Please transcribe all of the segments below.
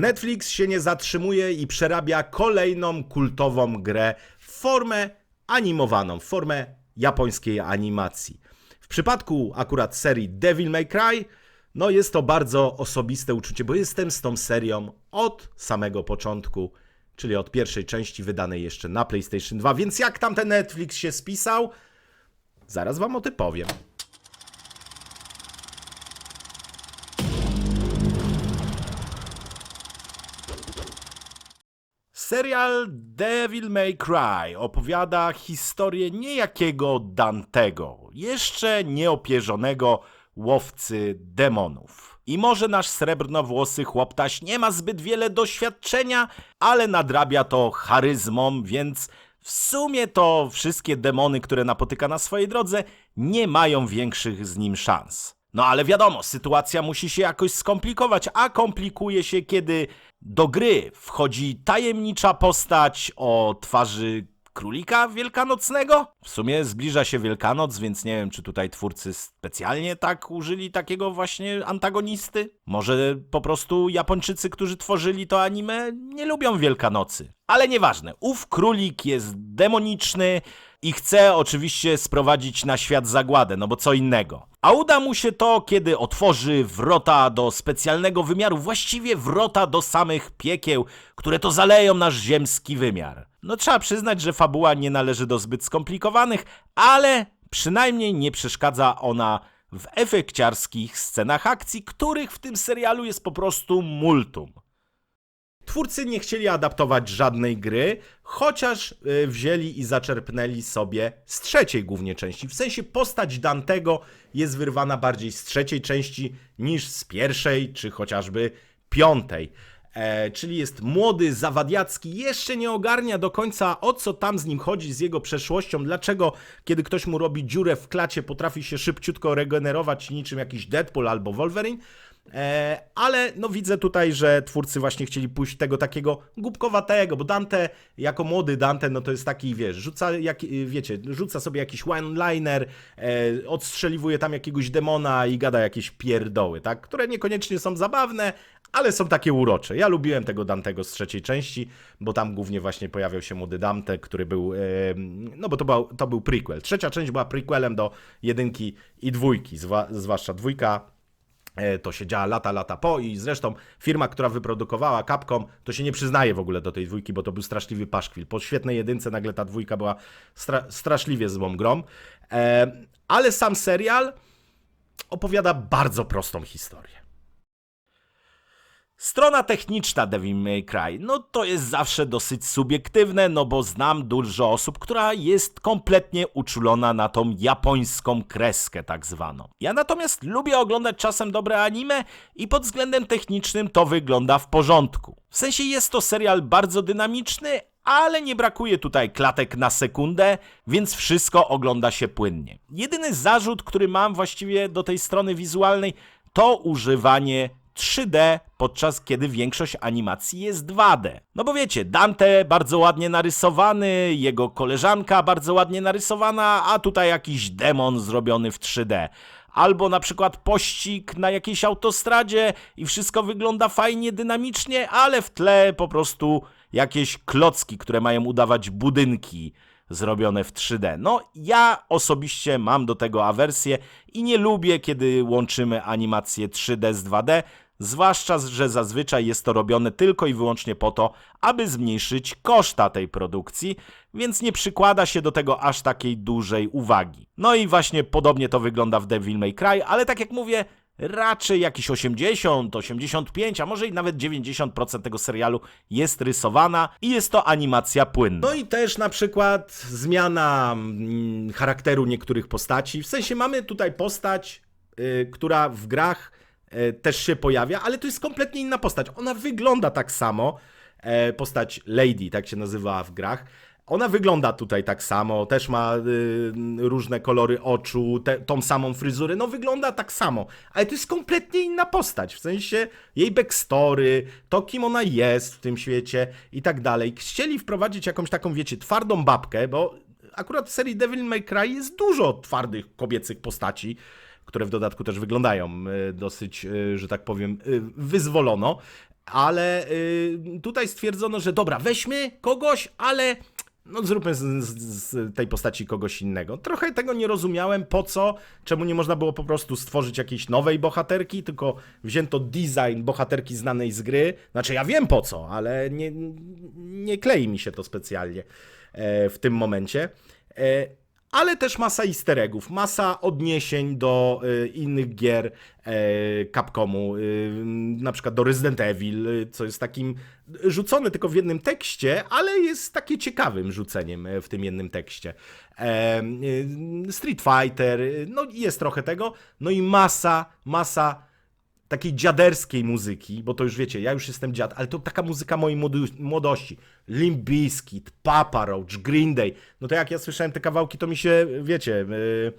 Netflix się nie zatrzymuje i przerabia kolejną kultową grę w formę animowaną, w formę japońskiej animacji. W przypadku akurat serii Devil May Cry, no jest to bardzo osobiste uczucie, bo jestem z tą serią od samego początku, czyli od pierwszej części wydanej jeszcze na PlayStation 2, więc jak tam ten Netflix się spisał, zaraz wam o tym powiem. Serial Devil May Cry opowiada historię niejakiego Dantego, jeszcze nieopierzonego łowcy demonów. I może nasz srebrnowłosy chłoptaś nie ma zbyt wiele doświadczenia, ale nadrabia to charyzmą, więc w sumie to wszystkie demony, które napotyka na swojej drodze, nie mają większych z nim szans. No ale wiadomo, sytuacja musi się jakoś skomplikować, a komplikuje się, kiedy do gry wchodzi tajemnicza postać o twarzy królika wielkanocnego. W sumie zbliża się Wielkanoc, więc nie wiem, czy tutaj twórcy specjalnie tak użyli takiego właśnie antagonisty. Może po prostu Japończycy, którzy tworzyli to anime, nie lubią Wielkanocy. Ale nieważne, ów królik jest demoniczny i chce oczywiście sprowadzić na świat zagładę, no bo co innego. A uda mu się to, kiedy otworzy wrota do specjalnego wymiaru, właściwie wrota do samych piekieł, które to zaleją nasz ziemski wymiar. No trzeba przyznać, że fabuła nie należy do zbyt skomplikowanych, ale przynajmniej nie przeszkadza ona w efekciarskich scenach akcji, których w tym serialu jest po prostu multum. Twórcy nie chcieli adaptować żadnej gry, chociaż y, wzięli i zaczerpnęli sobie z trzeciej głównie części. W sensie postać Dantego jest wyrwana bardziej z trzeciej części niż z pierwszej, czy chociażby piątej. E, czyli jest młody, zawadiacki, jeszcze nie ogarnia do końca o co tam z nim chodzi, z jego przeszłością, dlaczego kiedy ktoś mu robi dziurę w klacie potrafi się szybciutko regenerować niczym jakiś Deadpool albo Wolverine. E, ale no widzę tutaj, że twórcy właśnie chcieli pójść tego takiego głupkowatego, bo Dante jako młody Dante, no to jest taki, wiesz, rzuca, jak, wiecie, rzuca sobie jakiś one-liner, e, odstrzeliwuje tam jakiegoś demona i gada jakieś pierdoły, tak, które niekoniecznie są zabawne, ale są takie urocze. Ja lubiłem tego Dantego z trzeciej części, bo tam głównie właśnie pojawiał się młody Dante, który był, e, no bo to był, to był prequel. Trzecia część była prequelem do jedynki i dwójki, zwłaszcza dwójka to się działa lata, lata po i zresztą firma, która wyprodukowała Capcom, to się nie przyznaje w ogóle do tej dwójki, bo to był straszliwy paszkwil. Po świetnej jedynce nagle ta dwójka była stra straszliwie złą grą. E, ale sam serial opowiada bardzo prostą historię. Strona techniczna Devil May Cry, no to jest zawsze dosyć subiektywne, no bo znam dużo osób, która jest kompletnie uczulona na tą japońską kreskę tak zwaną. Ja natomiast lubię oglądać czasem dobre anime i pod względem technicznym to wygląda w porządku. W sensie jest to serial bardzo dynamiczny, ale nie brakuje tutaj klatek na sekundę, więc wszystko ogląda się płynnie. Jedyny zarzut, który mam właściwie do tej strony wizualnej, to używanie 3D, podczas kiedy większość animacji jest 2D. No bo wiecie, Dante bardzo ładnie narysowany, jego koleżanka bardzo ładnie narysowana, a tutaj jakiś demon zrobiony w 3D. Albo na przykład pościg na jakiejś autostradzie i wszystko wygląda fajnie, dynamicznie, ale w tle po prostu jakieś klocki, które mają udawać budynki zrobione w 3D. No, ja osobiście mam do tego awersję i nie lubię, kiedy łączymy animację 3D z 2D, zwłaszcza, że zazwyczaj jest to robione tylko i wyłącznie po to, aby zmniejszyć koszta tej produkcji, więc nie przykłada się do tego aż takiej dużej uwagi. No i właśnie podobnie to wygląda w Devil May Cry, ale tak jak mówię, raczej jakieś 80, 85, a może i nawet 90% tego serialu jest rysowana i jest to animacja płynna. No i też na przykład zmiana mm, charakteru niektórych postaci. W sensie mamy tutaj postać, y, która w grach też się pojawia, ale to jest kompletnie inna postać. Ona wygląda tak samo. E, postać Lady, tak się nazywała w grach. Ona wygląda tutaj tak samo, też ma y, różne kolory oczu, te, tą samą fryzurę, no wygląda tak samo, ale to jest kompletnie inna postać, w sensie jej backstory, to kim ona jest w tym świecie i tak dalej. Chcieli wprowadzić jakąś taką, wiecie, twardą babkę, bo akurat w serii Devil May Cry jest dużo twardych kobiecych postaci, które w dodatku też wyglądają y, dosyć, y, że tak powiem, y, wyzwolono. ale tutaj stwierdzono, że dobra, weźmy kogoś, ale no zróbmy z, z, tej postaci kogoś innego. Trochę tego nie rozumiałem, po co, czemu nie można było po prostu stworzyć jakiejś nowej bohaterki, tylko wzięto design bohaterki znanej z gry. Znaczy ja wiem po co, ale nie, nie klei mi się to specjalnie e, w tym momencie. Ale też masa easter eggów, masa odniesień do y, innych gier e, Capcomu, y, na przykład do Resident Evil, y, co jest takim rzucone tylko w jednym tekście, ale jest takie ciekawym rzuceniem e, w tym jednym tekście. E, y, Street Fighter, y, no jest trochę tego, no i masa, masa takiej dziaderskiej muzyki, bo to już wiecie, ja już jestem dziad, ale to taka muzyka mojej młodości. Limp Bizkit, Papa Roach, Green Day. No to jak ja słyszałem te kawałki, to mi się, wiecie, yy,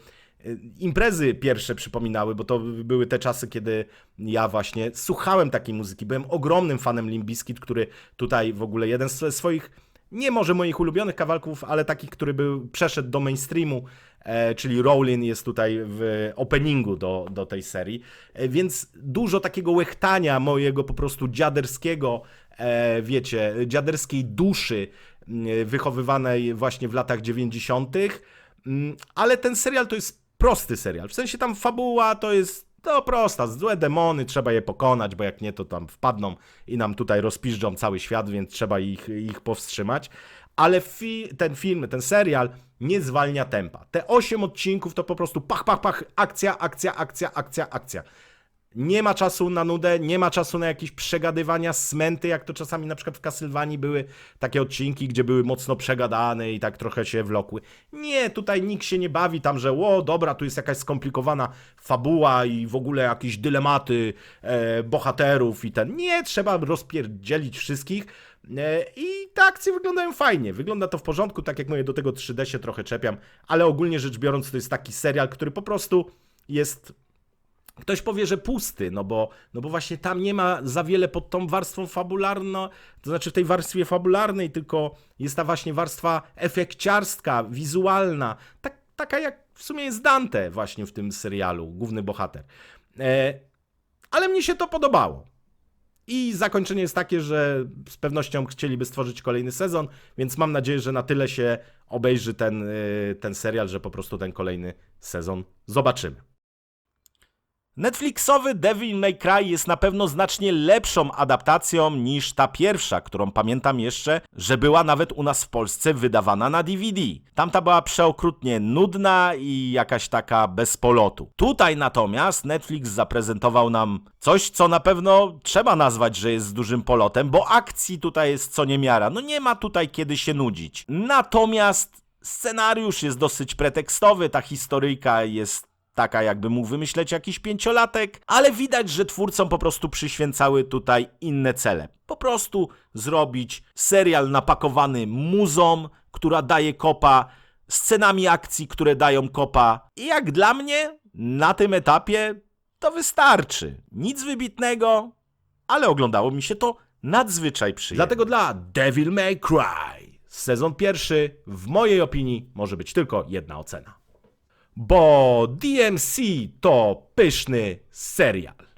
imprezy pierwsze przypominały, bo to były te czasy, kiedy ja właśnie słuchałem takiej muzyki. Byłem ogromnym fanem Limp Bizkit, który tutaj w ogóle jeden ze swoich nie może moich ulubionych kawałków, ale takich, który był, przeszedł do mainstreamu, e, czyli Rowling jest tutaj w openingu do, do tej serii, e, więc dużo takiego łechtania mojego po prostu dziaderskiego, e, wiecie, dziaderskiej duszy m, wychowywanej właśnie w latach 90., Mm, ale ten serial to jest prosty serial, w sensie tam fabuła to jest to prosta, złe demony, trzeba je pokonać, bo jak nie, to tam wpadną i nam tutaj rozpiżdżą cały świat, więc trzeba ich, ich powstrzymać. Ale fi ten film, ten serial nie zwalnia tempa. Te 8 odcinków to po prostu pach, pach, pach, akcja, akcja, akcja, akcja, akcja. Nie ma czasu na nudę, nie ma czasu na jakieś przegadywania, smęty, jak to czasami na przykład w Castlevanii były takie odcinki, gdzie były mocno przegadane i tak trochę się wlokły. Nie, tutaj nikt się nie bawi tam, że o, dobra, tu jest jakaś skomplikowana fabuła i w ogóle jakieś dylematy e, bohaterów i ten. Nie, trzeba rozpierdzielić wszystkich. E, I te akcje wyglądają fajnie, wygląda to w porządku, tak jak mówię, do tego 3D się trochę czepiam, ale ogólnie rzecz biorąc to jest taki serial, który po prostu jest Ktoś powie, że pusty, no bo, no bo właśnie tam nie ma za wiele pod tą warstwą fabularną, to znaczy w tej warstwie fabularnej, tylko jest ta właśnie warstwa efekciarska, wizualna, tak, taka jak w sumie jest Dante właśnie w tym serialu, główny bohater. E, ale mnie się to podobało. I zakończenie jest takie, że z pewnością chcieliby stworzyć kolejny sezon, więc mam nadzieję, że na tyle się obejrzy ten, y, ten serial, że po prostu ten kolejny sezon zobaczymy. Netflixowy Devil May Cry jest na pewno znacznie lepszą adaptacją niż ta pierwsza, którą pamiętam jeszcze, że była nawet u nas w Polsce wydawana na DVD. Tamta była przeokrutnie nudna i jakaś taka bez polotu. Tutaj natomiast Netflix zaprezentował nam coś, co na pewno trzeba nazwać, że jest z dużym polotem, bo akcji tutaj jest co niemiara. No nie ma tutaj kiedy się nudzić. Natomiast scenariusz jest dosyć pretekstowy, ta historyjka jest taka jakby mógł wymyśleć jakiś pięciolatek, ale widać, że twórcom po prostu przyświęcały tutaj inne cele. Po prostu zrobić serial napakowany muzą, która daje kopa, scenami akcji, które dają kopa. I jak dla mnie, na tym etapie to wystarczy. Nic wybitnego, ale oglądało mi się to nadzwyczaj przyjemnie. Dlatego dla Devil May Cry sezon pierwszy, w mojej opinii, może być tylko jedna ocena bo DMC to pyszny serial.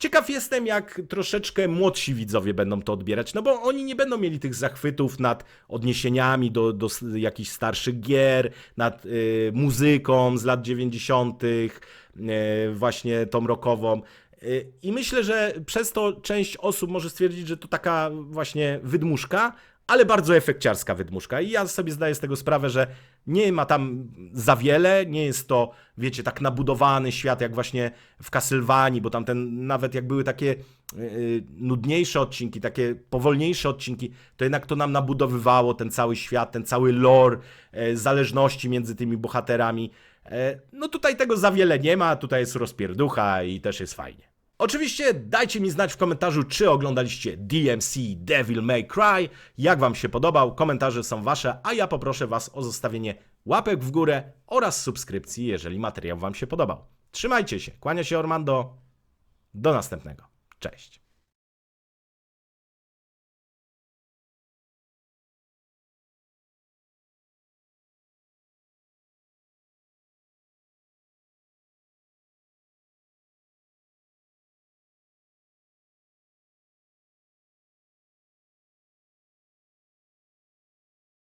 Ciekaw jestem, jak troszeczkę młodsi widzowie będą to odbierać, no bo oni nie będą mieli tych zachwytów nad odniesieniami do, do jakichś starszych gier, nad y, muzyką z lat 90., y, właśnie tą rockową. Y, I myślę, że przez to część osób może stwierdzić, że to taka właśnie wydmuszka, ale bardzo efekciarska wydmuszka. I ja sobie zdaję z tego sprawę, że nie ma tam za wiele, nie jest to, wiecie, tak nabudowany świat jak właśnie w Castlevanii, bo tam ten, nawet jak były takie yy, nudniejsze odcinki, takie powolniejsze odcinki, to jednak to nam nabudowywało ten cały świat, ten cały lore, yy, zależności między tymi bohaterami. Yy, no tutaj tego za wiele nie ma, tutaj jest rozpierducha i też jest fajnie. Oczywiście dajcie mi znać w komentarzu, czy oglądaliście DMC Devil May Cry, jak wam się podobał, komentarze są wasze, a ja poproszę was o zostawienie łapek w górę oraz subskrypcji, jeżeli materiał wam się podobał. Trzymajcie się, kłania się Ormando, do następnego, cześć.